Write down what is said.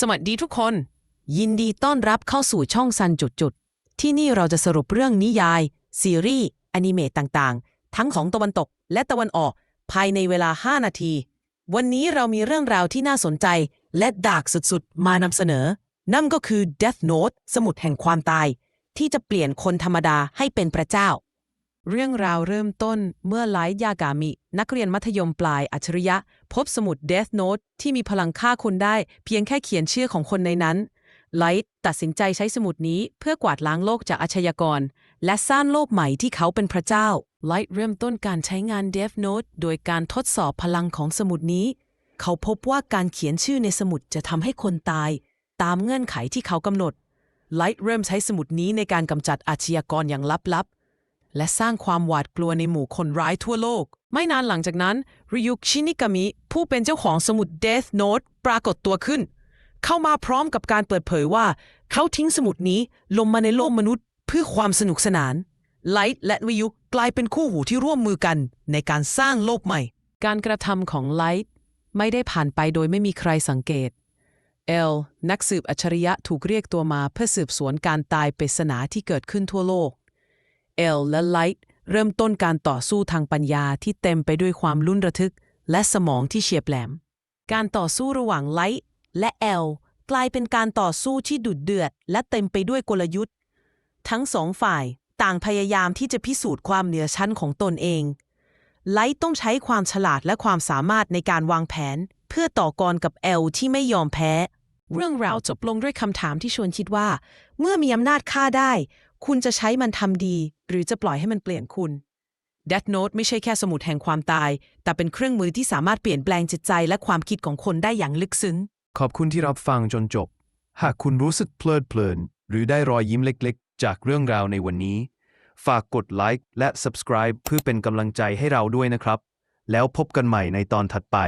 สวัสดีทุกคน ยินดีต้อนรับเข้าสู่ช่องซันจุดๆที่นี่เราจะสรุปเรื่องนิยาย ซีรีส์อนิเมตต่างๆ ทั้งของตะวันตกและตะวันออก ภายในเวลา 5 นาที วันนี้เรามีเรื่องราวที่น่าสนใจและดาร์กสุดๆ มานำเสนอ นั่นก็คือ Death Note สมุดแห่งความตาย ที่จะเปลี่ยนคนธรรมดาให้เป็นพระเจ้า เรื่องราวเริ่มต้นเมื่อไลท์ยากามิ นักเรียนมัธยมปลายอัจฉริยะ พบสมุด Death Note ที่มีพลังฆ่าคนได้ เพียงแค่เขียนชื่อของคนในนั้นไลท์ตัดสินใจใช้สมุดนี้เพื่อกวาดล้างโลกจากอาชญากร และสร้างโลกใหม่ที่เขาเป็นพระเจ้าไลท์เริ่มต้นการใช้งาน Death Note โดยการทดสอบพลังของสมุดนี้ เขาพบว่าการเขียนชื่อในสมุดจะทำให้คนตาย ตามเงื่อนไขที่เขากำหนดไลท์เริ่มใช้สมุดนี้ในการกำจัดอาชญากรอย่างลับๆ และสร้างความหวาดกลัวในหมู่คนร้ายทั่วโลก ไม่นานหลังจากนั้นริยุชินิกามิ ผู้เป็นเจ้าของสมุด Death Note ปรากฏตัวขึ้น เข้ามาพร้อมกับการเปิดเผยว่า เขาทิ้งสมุดนี้ลงมาในโลกมนุษย์ เพื่อความสนุกสนาน ไลท์และวิยุกลายเป็นคู่หูที่ร่วมมือกัน ในการสร้างโลกใหม่ การกระทำของไลท์ไม่ได้ผ่านไปโดยไม่มีใครสังเกตเอลนักสืบอัจฉริยะถูกเรียกตัวมาเพื่อสืบสวนการตายปริศนาที่เกิดขึ้นทั่วโลก เอลและไลท์เริ่มต้นการต่อสู้ทางปัญญาที่เต็มไปด้วยความลุ้นระทึก และสมองที่เฉียบแหลม การต่อสู้ระหว่างไลท์และเอลกลายเป็นการต่อสู้ที่ดุเดือด และเต็มไปด้วยกลยุทธ์ ทั้งสองฝ่ายต่างพยายามที่จะพิสูจน์ความเหนือชั้นของตนเอง ไลท์ต้องใช้ความฉลาดและความสามารถในการวางแผน เพื่อต่อกรกับเอลที่ไม่ยอมแพ้ เรื่องราวจบลงด้วยคำถามที่ชวนคิดว่า เมื่อมีอำนาจฆ่าได้ คุณจะใช้มันทำดี หรือจะปล่อยให้มันเปลี่ยนคุณ Death Note ไม่ใช่แค่สมุดแห่งความตาย แต่เป็นเครื่องมือที่สามารถเปลี่ยนแปลงจิตใจและความคิดของคนได้อย่างลึกซึ้ง ขอบคุณที่รับฟังจนจบ หากคุณรู้สึกเพลิดเพลิน หรือได้รอยยิ้มเล็กๆ จากเรื่องราวในวันนี้ ฝากกดไลค์และ subscribe เพื่อเป็นกำลังใจให้เราด้วยนะครับ แล้วพบกันใหม่ในตอนถัดไป